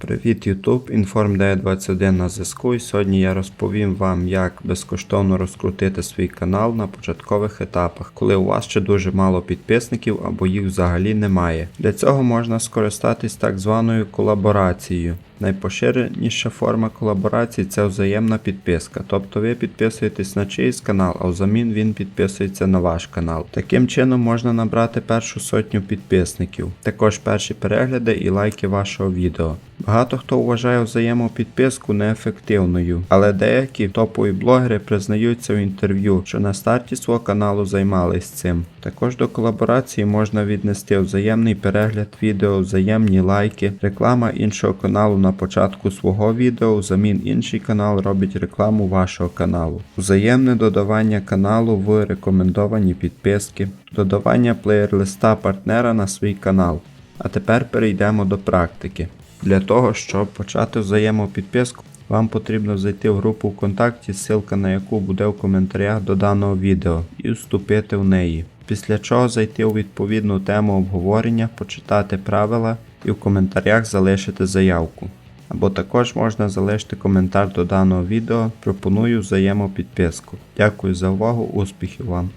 Привіт YouTube, Inform921 на зв'язку і сьогодні я розповім вам, як безкоштовно розкрутити свій канал на початкових етапах, коли у вас ще дуже мало підписників або їх взагалі немає. Для цього можна скористатись так званою колаборацією. Найпоширеніша форма колаборації це взаємна підписка, тобто ви підписуєтесь на чийсь канал, а взамін він підписується на ваш канал. Таким чином можна набрати першу сотню підписників, також перші перегляди і лайки вашого відео. Багато хто вважає взаємопідписку неефективною, але деякі топові блогери признаються в інтерв'ю, що на старті свого каналу займались цим. Також до колаборації можна віднести взаємний перегляд відео, взаємні лайки, реклама іншого каналу на початку свого відео, взамін інший канал робить рекламу вашого каналу, взаємне додавання каналу в рекомендовані підписки, додавання плеєрлиста партнера на свій канал. А тепер перейдемо до практики. Для того, щоб почати взаємопідписку, вам потрібно зайти в групу ВКонтакті, ссылка на яку буде в коментарях до даного відео, і вступити в неї. Після чого зайти у відповідну тему обговорення, почитати правила і в коментарях залишити заявку. Або також можна залишити коментар до даного відео. Пропоную взаємопідписку. Дякую за увагу, успіхів вам!